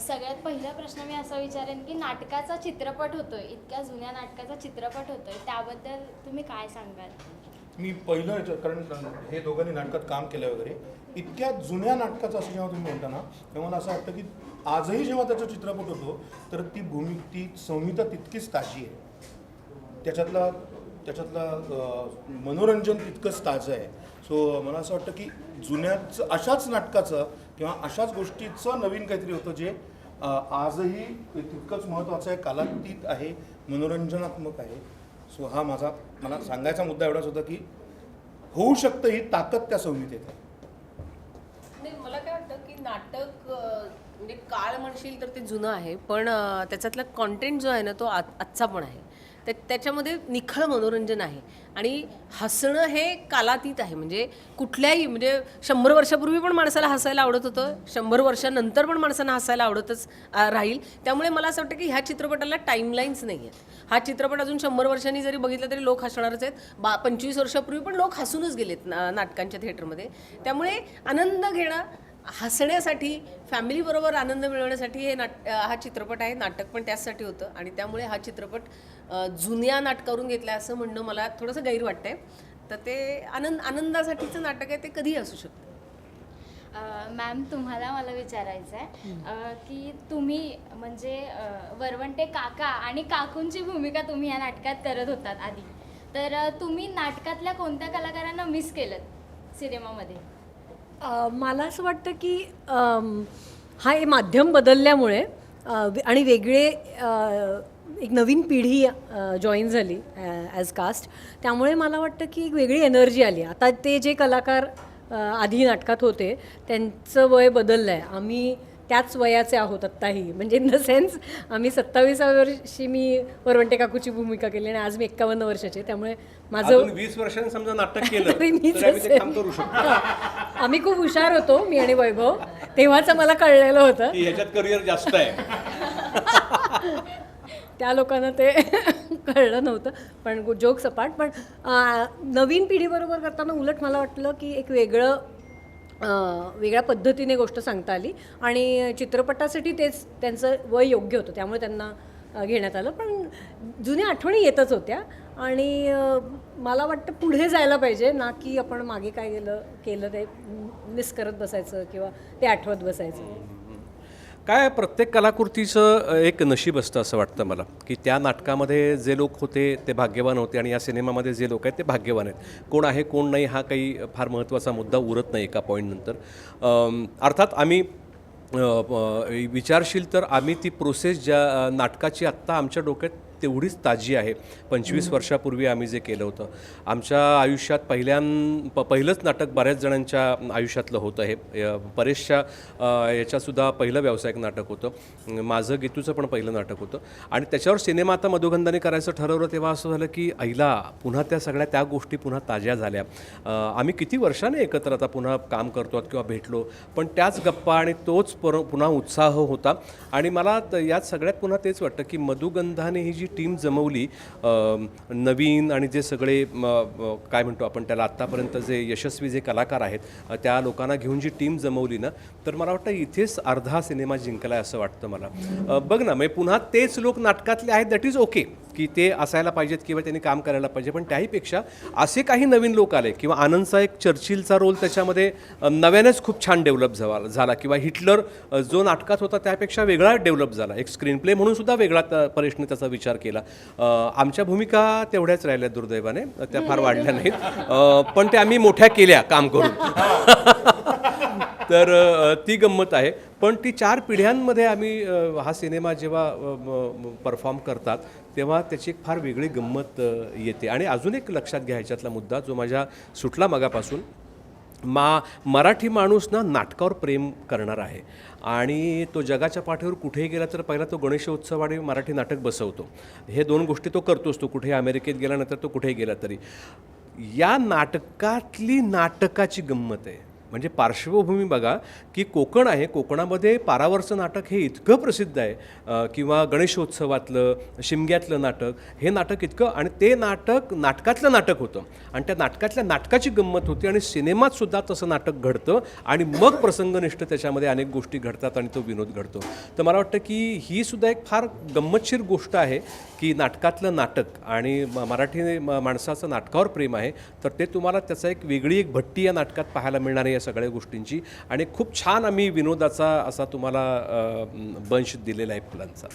सगळ्यात पहिला प्रश्न मी असा विचारेन की नाटकाचा चित्रपट होतोय इतक्या जुन्या नाटकाचा चित्रपट होतोय त्याबद्दल तुम्ही काय सांगाल? मी पहिलं याचं- कारण हे दोघांनी नाटकात काम केलं वगैरे इतक्या जुन्या नाटकाचं असं जेव्हा तुम्ही म्हणता ना तेव्हा मला असं वाटतं की आजही जेव्हा त्याचा चित्रपट होतो तर ती भूमी ती संहिता तितकीच ताजी आहे. त्याच्यातला त्याच्यातलं मनोरंजन तितकंच ताजं आहे. सो मला असं वाटतं की जुन्याच अशाच नाटकाचं किंवा अशाच गोष्टीचं नवीन काहीतरी होतं जे आजही तितकंच महत्त्वाचं आहे कालातीत आहे मनोरंजनात्मक आहे. सो हा माझा मला सांगायचा मुद्दा एवढाच होता की होऊ शकतं ही ताकद त्या संहितेत आहे नाही मला काय वाटतं की नाटक म्हणजे काळ म्हणशील तर ते जुनं आहे पण त्याच्यातला कॉन्टेंट जो आहे ना तो आ- आजचा पण आहे. त्या त्याच्यामध्ये निखळ मनोरंजन आहे. आणि हसणं हे कालातीत आहे. म्हणजे कुठल्याही म्हणजे शंभर वर्षापूर्वी पण माणसाला हसायला आवडत होतं. शंभर वर्षानंतर पण माणसांना हसायला आवडतच राहील. त्यामुळे मला असं वाटतं की ह्या चित्रपटाला टाईमलाईन्स नाही आहेत हा चित्रपट अजून शंभर वर्षांनी जरी बघितला तरी लोक हसणारच आहेत. बा पंचवीस वर्षापूर्वी पण लोक हसूनच गेलेत ना नाटकांच्या थिएटरमध्ये त्यामुळे आनंद घेणं हसण्यासाठी फॅमिलीबरोबर आनंद मिळवण्यासाठी हे नाट हा चित्रपट आहे. नाटक पण त्याचसाठी होतं. आणि त्यामुळे हा चित्रपट जुन्या नाटकावरून घेतला असं म्हणणं मला थोडंसं गैर वाटतंय. तर ते आनंद आनंदासाठीचं नाटक आहे ते कधीही असू शकतं. मॅम तुम्हाला मला विचारायचं आहे. की तुम्ही म्हणजे वरवंटे काका आणि काकूंची भूमिका तुम्ही या नाटकात करत होतात आधी. तर तुम्ही नाटकातल्या कोणत्या कलाकारांना मिस केलं सिनेमामध्ये? मला असं वाटतं की हा हे माध्यम बदलल्यामुळे आणि वेगळे एक नवीन पिढी जॉईन झाली ॲज कास्ट त्यामुळे मला वाटतं की एक वेगळी एनर्जी आली. आता ते जे कलाकार आधी नाटकात होते त्यांचं वय बदललं आहे आम्ही त्याच वयाचे आहोत आत्ताही. म्हणजे इन द सेन्स आम्ही सत्तावीसाव्या वर्षी मी वरवंटे काकूची भूमिका केली आणि आज मी एक्कावन्न वर्षाची. त्यामुळे माझं वीस वर्षांनी समजा नाटक केलं आम्ही खूप हुशार होतो मी आणि वैभव. तेव्हाच मला कळलेलं होतं. ह्याच्यात करिअर जास्त आहे. त्या लोकांना ते कळलं नव्हतं पण जोक सपाट पण नवीन पिढीबरोबर करताना उलट मला वाटलं की एक वेगळं वेगळ्या पद्धतीने गोष्ट सांगता आली. आणि चित्रपटासाठी तेच त्यांचं वय योग्य होतं. त्यामुळे त्यांना घेण्यात आलं. पण जुन्या आठवणी येतच होत्या. आणि मला वाटतं पुढे जायला पाहिजे. ना की आपण मागे काय गेलं केलं ते मिस करत बसायचं किंवा ते आठवत बसायचं. काय प्रत्येक कलाकृतीचं एक नशीब असतं असं वाटतं मला की त्या नाटकामध्ये जे लोक होते ते भाग्यवान होते आणि या सिनेमामध्ये जे लोक आहेत ते भाग्यवान आहेत. कोण आहे कोण नाही हा काही फार महत्त्वाचा मुद्दा उरत नाही एका पॉईंटनंतर अर्थात आम्ही विचारशील तर आम्ही ती प्रोसेस ज्या नाटकाची आत्ता आमच्या डोक्यात तेवढीच ताजी आहे. पंचवीस वर्षापूर्वी आम्ही जे केलं होतं. आमच्या आयुष्यात पहिल्यां प पहिलंच नाटक बऱ्याच जणांच्या आयुष्यातलं होतं हे. य- परेशच्या अ, याच्यातसुद्धा पहिलं व्यावसायिक नाटक होतं. माझं गीतूचं पण पहिलं नाटक होतं. आणि त्याच्यावर सिनेमा आता मधुगंधाने करायचं ठरवलं तेव्हा असं झालं की ऐला पुन्हा त्या सगळ्या त्या गोष्टी पुन्हा ताज्या झाल्या. आम्ही किती वर्षाने एकत्र आता पुन्हा काम करतो किंवा भेटलो पण त्याच गप्पा आणि तोच पर पुन्हा उत्साह होता. आणि मला त- यात सगळ्यात पुन्हा तेच वाटतं की मधुगंधाने ही जी टीम जमवली नवीन आणि जे सगळे काय म्हणतो आपण त्याला आत्तापर्यंत जे यशस्वी जे कलाकार आहेत त्या लोकांना घेऊन जी टीम जमवली ना तर मला वाटतं इथेच अर्धा सिनेमा जिंकला आहे असं वाटतं मला. बघ ना म्हणजे पुन्हा तेच लोक नाटकातले आहेत दॅट इज ओके की ते असायला पाहिजेत किंवा त्यांनी काम करायला पाहिजे. पण त्याहीपेक्षा असे काही नवीन लोक आले किंवा आनंदचा एक चर्चिलचा रोल त्याच्यामध्ये नव्यानेच खूप छान डेव्हलप झाला झाला किंवा हिटलर जो नाटकात होता त्यापेक्षा वेगळा डेव्हलप झाला. एक स्क्रीन प्ले म्हणून सुद्धा वेगळा परेशने त्याचा विचार केला. आमच्या भूमिका तेवढ्याच राहिल्या दुर्दैवाने त्या फार वाढल्या नाहीत. पण त्या आम्ही मोठ्या केल्या काम करून. तर ती गंमत आहे. पण ती चार पिढ्यांमध्ये आम्ही हा सिनेमा जेव्हा परफॉर्म करतात तेव्हा त्याची एक फार वेगळी गंमत येते. आणि अजून एक लक्षात घ्यायच्यातला मुद्दा जो माझ्या सुटला मगापासून मा मराठी माणूस ना नाटकावर प्रेम करणार आहे. आणि तो जगाच्या पाठीवर कुठेही गेला तर पहिला तो गणेशोत्सव आणि मराठी नाटक बसवतो. हे दोन गोष्टी तो करतोच तो कुठेही अमेरिकेत गेल्यानंतर तो कुठेही गेला तरी. या नाटकातली नाटकाची गंमत आहे. म्हणजे पार्श्वभूमी बघा की कोकण आहे कोकणामध्ये पारावरचं नाटक हे इतकं प्रसिद्ध आहे किंवा गणेशोत्सवातलं शिमग्यातलं नाटक हे नाटक इतकं आणि ते नाटक नाटकातलं नाटक होतं. आणि त्या नाटकातल्या नाटकाची गंमत होती आणि सिनेमात सुद्धा तसं नाटक घडतं आणि मग प्रसंगनिष्ठ त्याच्यामध्ये अनेक गोष्टी घडतात आणि तो विनोद घडतो. तर मला वाटतं की ही सुद्धा एक फार गंमतशीर गोष्ट आहे की नाटकातलं नाटक आणि म- मराठी माणसाचं नाटकावर प्रेम आहे तर ते तुम्हाला त्याचा एक वेगळी एक भट्टी या नाटकात पाहायला मिळणार आहे सगळ्या गोष्टींची. आणि खूप छान आम्ही विनोदाचा असा तुम्हाला बंश दिलेला आहे फुलांचा.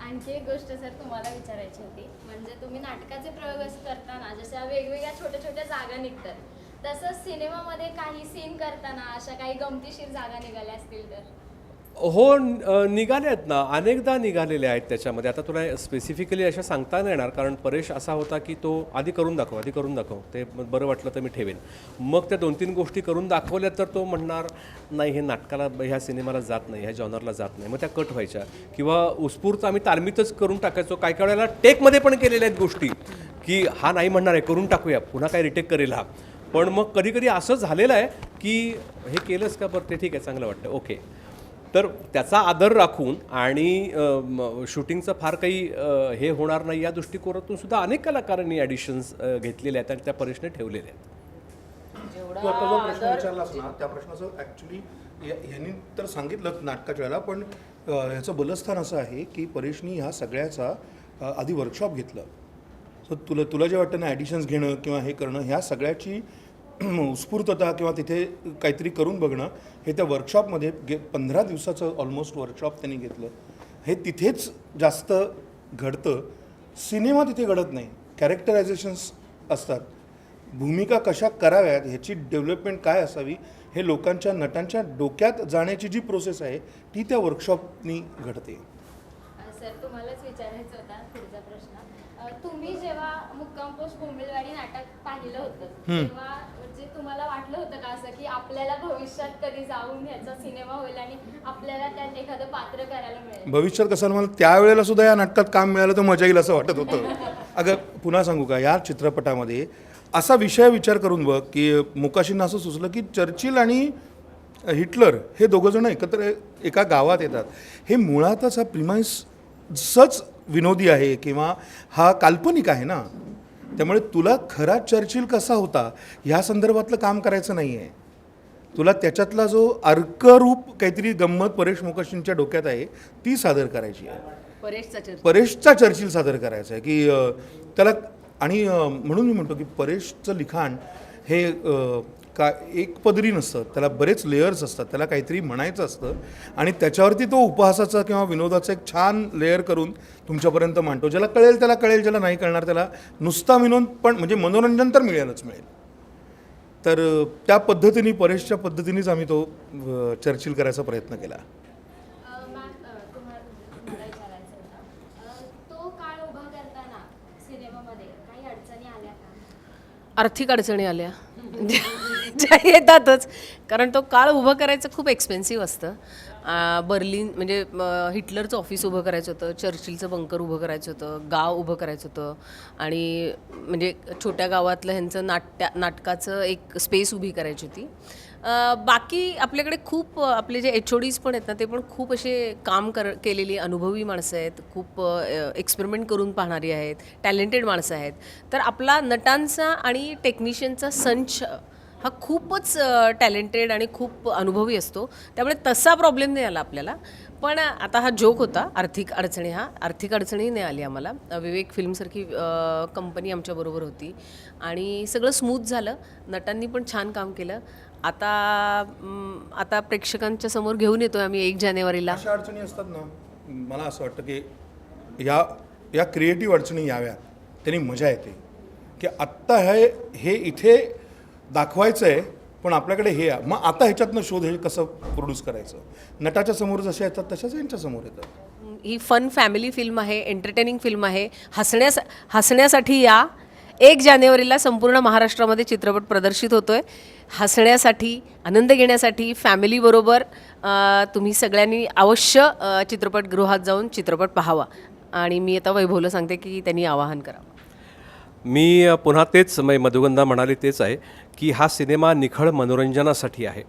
आणखी एक गोष्ट सर तुम्हाला विचारायची होती. म्हणजे तुम्ही नाटकाचे प्रयोग असे करताना जशा वेगवेगळ्या छोट्या छोट्या जागा निघतात तसंच सिनेमामध्ये काही सीन करताना अशा काही गमतीशीर जागा निघाल्या असतील तर? हो निघाल्यात निघाले आहेत ना. अनेकदा निघालेले आहेत त्याच्यामध्ये. आता तुला स्पेसिफिकली अशा सांगता नाही येणार कारण परेश असा होता की तो आधी करून दाखव आधी करून दाखव. ते बरं वाटलं तर मी ठेवेन. मग त्या दोन तीन गोष्टी करून दाखवल्या तर तो म्हणणार नाही हे नाटकाला ह्या सिनेमाला जात नाही ह्या जॉनरला जात नाही. मग त्या कट व्हायच्या. किंवा उत्स्फूर्त आम्ही तालमीतच करून टाकायचो. काय काय वेळेला टेकमध्ये पण केलेल्या आहेत गोष्टी की हा नाही म्हणणार आहे करून टाकूया. पुन्हा काय रिटेक करेल हा. पण मग कधी कधी असं झालेलं आहे की हे केलंच का? बरं ते ठीक आहे चांगलं वाटतं ओके तर त्याचा आदर राखून आणि शूटिंगचं फार काही हे होणार नाही या दृष्टिकोनातून सुद्धा अनेक कलाकारांनी ॲडिशन्स घेतलेले आहेत आणि त्या परीक्षणे ठेवलेले आहेत. तू आता जो प्रश्न विचारलास ना त्या प्रश्नाचं ॲक्च्युली ह्यांनी तर सांगितलं नाटकाच्या वेळेला पण ह्याचं बलस्थान असं आहे की परेशनी ह्या सगळ्याचा आधी वर्कशॉप घेतलं. सो तुला तुला जे वाटतं ना ॲडिशन्स घेणं किंवा हे करणं ह्या सगळ्याची उत्स्फूर्तता किंवा तिथे काहीतरी करून बघणं हे त्या वर्कशॉपमध्ये गे पंधरा दिवसाचं ऑलमोस्ट वर्कशॉप त्यांनी घेतलं. हे तिथेच जास्त घडतं. सिनेमा तिथे घडत नाही. कॅरेक्टरायझेशन्स असतात. भूमिका कशा कराव्यात ह्याची डेव्हलपमेंट काय असावी हे लोकांच्या नटांच्या डोक्यात जाण्याची जी प्रोसेस आहे ती त्या वर्कशॉपनी घडते. सर तुम्हालाच विचारायचं होता पुढचा प्रश्न. तुम्ही जेव्हा मुक्काम पोस्ट बोंबिलवाडी नाटक पाहिलं होतं तेव्हा म्हणजे तुम्हाला वाटलं होतं का असं की आपल्याला भविष्यात कधी जाऊन ह्याचा सिनेमा होईल आणि आपल्याला त्यात एखादं पात्र करायला मिळेल? भविष्यात कसं मला त्यावेळेला सुद्धा या नाटकात काम मिळालं तर मजा येईल असं वाटत होतं. अगं पुन्हा सांगू का या चित्रपटामध्ये असा विषय विचार करून बघ की मुकाशींना असं सुचलं की चर्चिल आणि हिटलर हे दोघंजणं एकत्र एका गावात येतात. हे मुळातच हा प्रिमाइसच विनोदी आहे किंवा हा काल्पनिक आहे ना? त्यामुळे तुला खरा चर्चिल कसा होता ह्या संदर्भातलं काम करायचं नाही आहे तुला त्याच्यातला जो अर्करूप काहीतरी गंमत परेश मोकाशींच्या डोक्यात आहे ती सादर करायची आहे. परेशचा चर्चा परेशचा चर्चिल सादर करायचा आहे की त्याला आणि म्हणून मी म्हणतो की परेशचं लिखाण हे का एक पदरी नसतं त्याला बरेच लेयर्स असतात त्याला काहीतरी म्हणायचं असतं आणि त्याच्यावरती तो उपहासाचा किंवा विनोदाचा एक छान लेअर करून तुमच्यापर्यंत मांडतो. ज्याला कळेल त्याला कळेल ज्याला नाही कळणार त्याला नुसता विनोद पण म्हणजे मनोरंजन तर मिळेलच मिळेल. तर त्या पद्धतीने परेशच्या पद्धतीनेच आम्ही तो चर्चिल करायचा प्रयत्न केला. अं, मॅम अं, तुम्हाला तुम्हाला विचारायचं होतं. अं, तो काळ उभा करताना सिनेमामध्ये काही अडचणी आल्या का? आर्थिक अडचणी आल्या. ज्या येतातच. कारण तो काळ उभं करायचं खूप एक्सपेन्सिव्ह असतं. बर्लिन म्हणजे हिटलरचं ऑफिस उभं करायचं होतं चर्चिलचं बंकर उभं करायचं होतं गाव उभं करायचं होतं. आणि म्हणजे छोट्या गावातलं ह्यांचं नाट्या नाटकाचं एक स्पेस उभी करायची होती. बाकी आपल्याकडे खूप आपले जे एच ओ डीज पण आहेत ना ते पण खूप असे काम कर केलेली अनुभवी माणसं आहेत. खूप एक्सपेरिमेंट करून पाहणारी आहेत. टॅलेंटेड माणसं आहेत. तर आपला नटांचा आणि टेक्निशियनचा संच हा खूपच टॅलेंटेड आणि खूप अनुभवी असतो. त्यामुळे तसा प्रॉब्लेम नाही आला आपल्याला. पण आता हा जोक होता आर्थिक अडचणी हा. आर्थिक अडचणी नाही आली आम्हाला. विवेक फिल्मसारखी कंपनी आमच्याबरोबर होती. आणि सगळं स्मूथ झालं. नटांनी पण छान काम केलं. आता आता प्रेक्षकांच्या समोर घेऊन येतोय आम्ही एक जानेवारीला. अशा अडचणी असतात ना मला असं वाटतं की या या क्रिएटिव्ह अडचणी याव्यात. त्यांनी मजा येते. की आत्ता हे हे इथे दाखवायचं आहे पण आपल्याकडे हे आहे. मग आता ह्याच्यातनं शोध हे कसं प्रोड्यूस करायचं? नटाच्या समोर जशा येतात तशाच यांच्या समोर येतात. ही फन फॅमिली फिल्म आहे एंटरटेनिंग फिल्म आहे. हसण्यास हसण्यासाठी या एक जानेवारीला संपूर्ण महाराष्ट्रामध्ये चित्रपट प्रदर्शित होतोय. हसण्यासाठी आनंद घेण्यासाठी फॅमिलीबरोबर तुम्ही सगळ्यांनी अवश्य चित्रपटगृहात जाऊन चित्रपट पाहावा. आणि मी आता वैभवला सांगते की त्यांनी आवाहन करावं मी पुन्हा तेच मधुगंधा म्हणाली तेच आहे. की हा सिनेमा निखळ मनोरंजनासाठी आहे.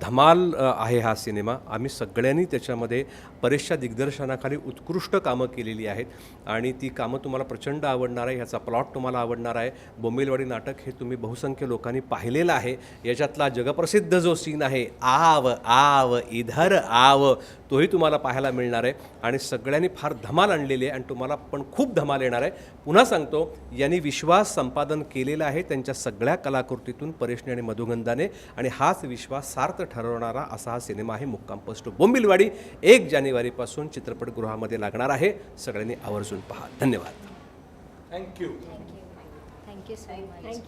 धमाल आहे हा सिनेमा. आम्ही सगळ्यांनी त्याच्यामध्ये बरेचशा दिग्दर्शनाखाली उत्कृष्ट कामं केलेली आहेत आणि ती कामं तुम्हाला प्रचंड आवडणार आहे. ह्याचा प्लॉट तुम्हाला आवडणार आहे. बोंबिलवाडी नाटक हे तुम्ही बहुसंख्य लोकांनी पाहिलेलं आहे. याच्यातला जगप्रसिद्ध जो सीन आहे आव आव इधर आव तोही तुम्हाला पाहायला मिळणार आहे. आणि सगळ्यांनी फार धमाल आणलेली आहे आणि तुम्हाला पण खूप धमाल येणार आहे. पुन्हा सांगतो यांनी विश्वास संपादन केलेला आहे त्यांच्या सगळ्या कलाकृतीतून परेशने आणि मधुगंधाने आणि हाच विश्वास सार्थ ठरवणारा असा हा सिनेमा आहे मुक्काम पोस्ट. बोंबिलवाडी एक जानेवारीपासून चित्रपटगृहामध्ये लागणार आहे. सगळ्यांनी आवर्जून पहा. धन्यवाद. Thank you thank you thank you so much